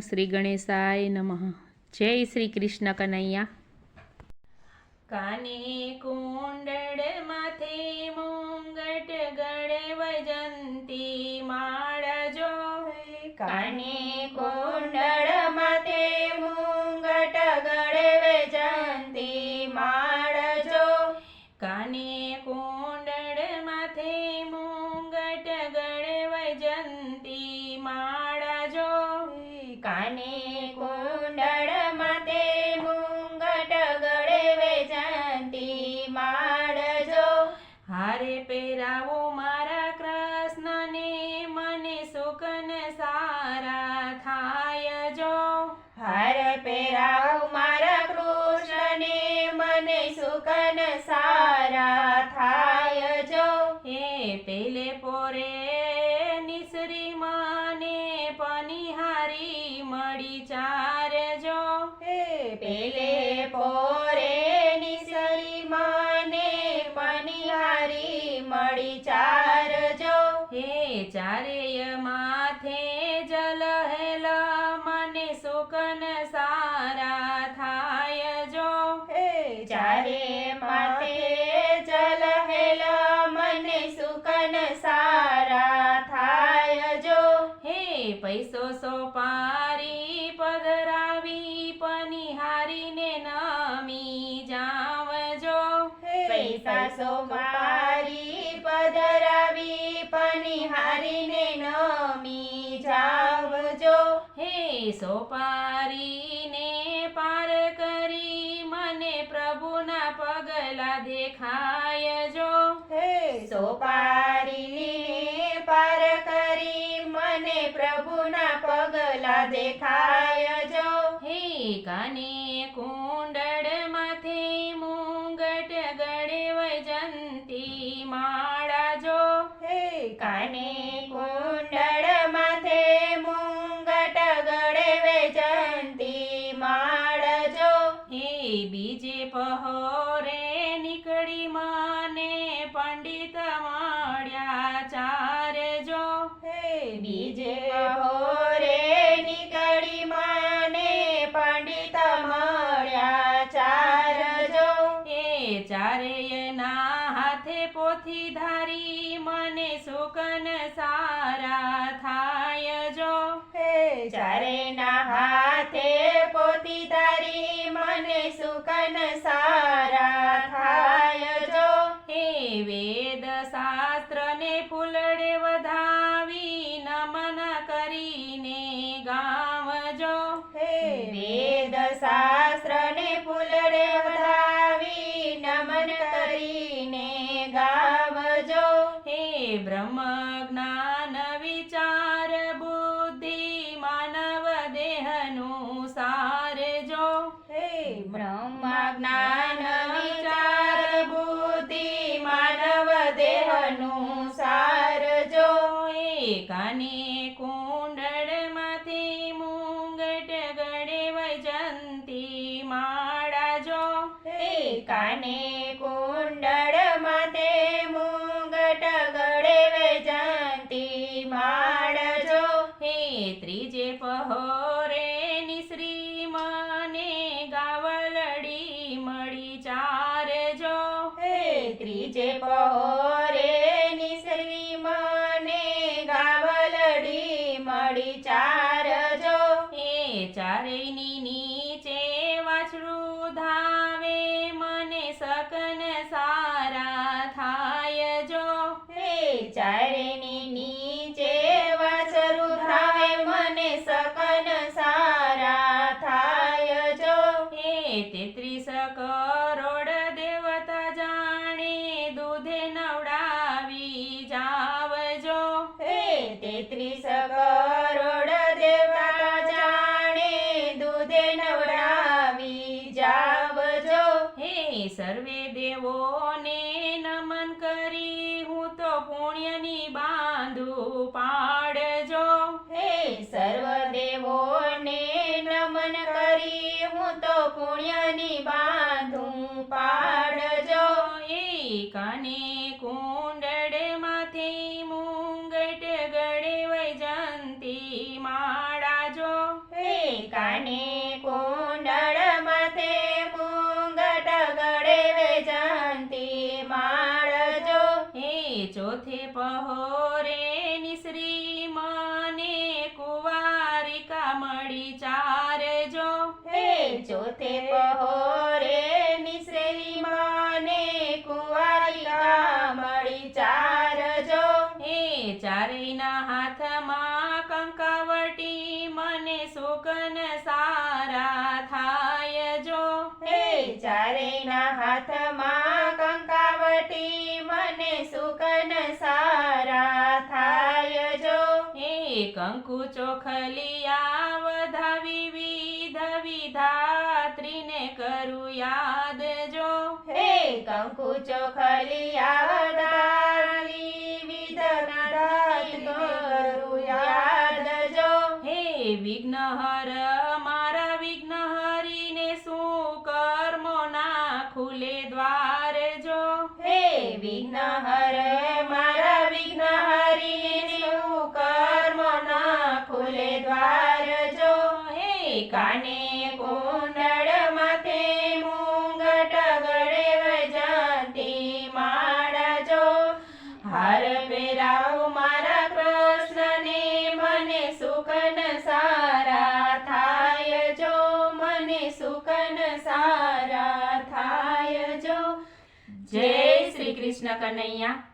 શ્રી ગણેશાય નમઃ. જય શ્રી કૃષ્ણ કનૈયા. કાને કુંડળ માથે મુંગટ ગળે વજંતી માળ જો. કાને કુંડળ માથે મુંગટ ગળે વેજંતી માળજો કાને કુંડળ માથે મુંગટ ગળે વજંતી હારે પહેરાવો મારા કૃષ્ણને મને સુકન સારા થાય જો. હારે પહેરાવો મારા કૃષ્ણને મને સુકન સારા થાય જો. હે પેલે પોરે નિસરી માને પનિહારી મળી ચાર જો હે પેલે પોરે ચારેય માથે જલ હેલ મને સુકન સારા થાય જો હે ચારે માથે જલ હેલ મને સુકન સારા થાય જો હે પૈસો સોપારી પધરાવી પનિહારીને નમી જાવજો પૈસા સોમારી પધરાવી પનિહારીને સોપારીને પાર કરી મને પ્રભુના પગલા દેખાય જો. હે સોપારીને પાર કરી મને પ્રભુના પગલા દેખાય જો. હે કાને કુંડળ માથે મુંગટ ગળે વજંતી માળા જો. હે કાને હે બીજે પહોરે નીકળી મને પંડિત મળ્યા ચાર જો. હે બીજે પહોરે નીકળી મને પંડિત મળ્યા ચારજો એ ચારેયના હાથે પોથી ધારી મને સુકન સારા થાય જો. હે ચારે બ્રહ્મ જ્ઞાન વિચાર બુદ્ધિ માનવ દેહનું સારજો હે. બ્રહ્મ જ્ઞાન વિચાર બુદ્ધિ માનવ દેહનું સારજો એ કાને કુંડળમાંથી મુંગટ ગળે વજંતી માળા જો. હે. કાને કુંડળ ત્રીજે પહોરે નિસરી મને ગાવલડી મળી ચારજો. એ ચારેયની તેત્રીસ કરોડ દેવતા જાણે દૂધે નવડાવી જાવજો. હે સર્વે દેવોને નમન કરી હું તો પુણ્યની બાંધુ પાડજો. હે સર્વ દેવોને નમન કરી હું તો પુણ્યની બાંધું પાડજો. એ કાને ચોથે પહોરે નિશ્રેરી માને કુંવારિકા મળી ચાર જો હે ચારેના હાથમાં કંકાવટી મને સુકન સારા થાય જો હે ચારેના હાથમાં કંકાવટી મને સુકન સારા થાય જો હે કંકુ ચોખલિયા કંકુ ચોખલિયા દારી વિધ કરું યાદ જો. હે વિઘ્નહર મારા વિઘ્ન હરીને શું કર્મો ના ખુલે દ્વાર જો? હે વિઘ્ન હર મારા વિઘ્ન હરીને કર્મ ના ખુલે દ્વાર જો? હે કાને કુંડળ કૃષ્ણ કનૈયા